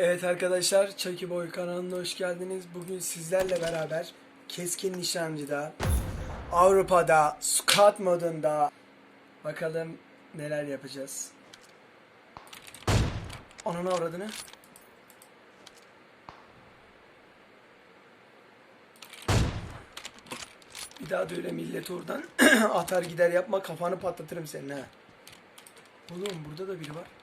Evet arkadaşlar Chucky Boy kanalına hoş geldiniz. Bugün sizlerle beraber keskin nişancıda Avrupa'da squat modunda bakalım neler yapacağız. Ananı avradını. Bir daha da öyle millet oradan atar gider yapma kafanı patlatırım senin ha. Oğlum burada da biri var.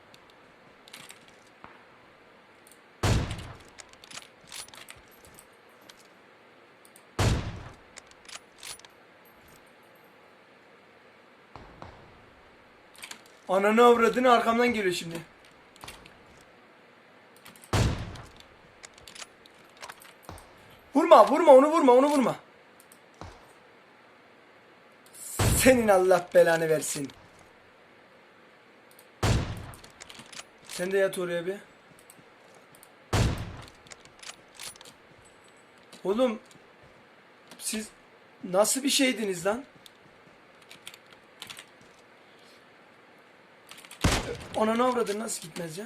Ananı avradını arkamdan geliyor şimdi. Vurma vurma onu vurma onu vurma. Senin Allah belanı versin. Sen de yat oraya bir. Oğlum siz nasıl bir şeydiniz lan? Ananı avradın nasıl gitmez ya?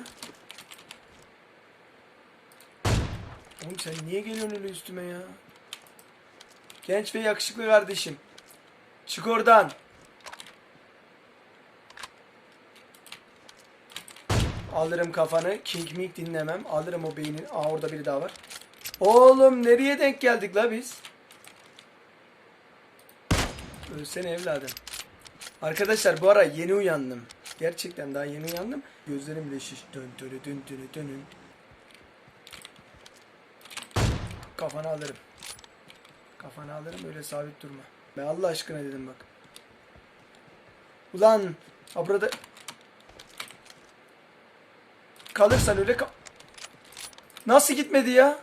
Oğlum sen niye geliyorsun öyle üstüme ya? Genç ve yakışıklı kardeşim. Çık oradan. Alırım kafanı. King Ming dinlemem. Alırım o beynin. Aa orada biri daha var. Oğlum nereye denk geldik la biz? Ölsene evladım. Arkadaşlar bu ara yeni uyandım. Gerçekten daha yeni uyandım. Gözlerim bile şiş. Dön dön dön dön dönün. Kafanı alırım. Kafanı alırım öyle sabit durma. Ben Allah aşkına dedim bak. Ulan ha burada kalırsan öyle kal... Nasıl gitmedi ya?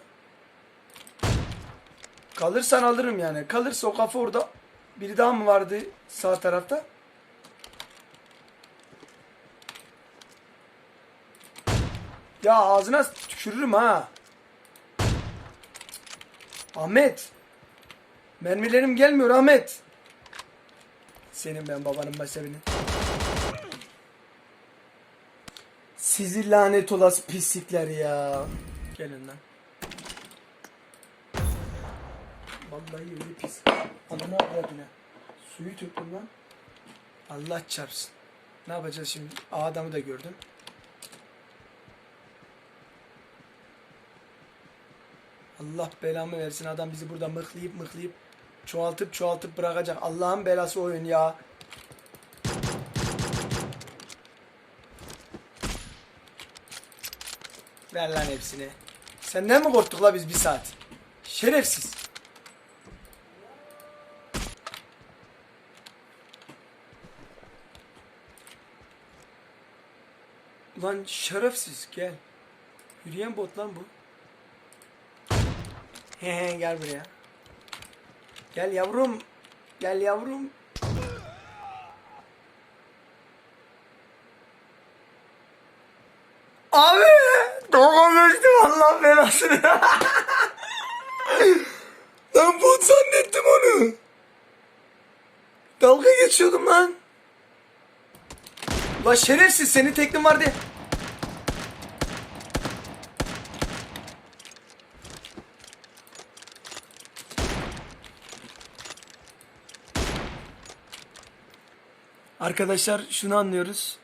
Kalırsan alırım yani. Kalırsa o kafa orada biri daha mı vardı sağ tarafta? Ya ağzına tükürürüm ha. Ahmet. Mermilerim gelmiyor Ahmet. Senin ben babanın başarını. Sizi lanet olası pislikler ya. Gelin lan. Vallahi öyle pis. Ananı avradına. Suyu töktüm lan. Allah çarpsın. Ne yapacağız şimdi? Adamı da gördüm. Allah belamı versin adam bizi burada mıklayıp mıklayıp çoğaltıp çoğaltıp bırakacak. Allah'ın belası oyun ya. Ver lan hepsini. Senden mi korktuk la biz bir saat? Şerefsiz. Ulan şerefsiz gel. Yürüyen bot lan bu. Gel buraya. Gel yavrum. Gel yavrum. Abi! Doğmamıştım Allah belasını. Lan bot zannettim onu. Dalga geçiyordum lan. Lan şerefsiz senin teknin var Arkadaşlar şunu anlıyoruz.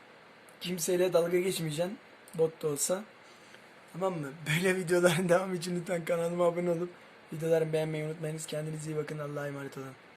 Kimseyle dalga geçmeyeceksin. Bot da olsa. Tamam mı? Böyle videoların devamı için lütfen kanalıma abone olup videolarımı beğenmeyi unutmayınız. Kendinize iyi bakın. Allah'a emanet olun.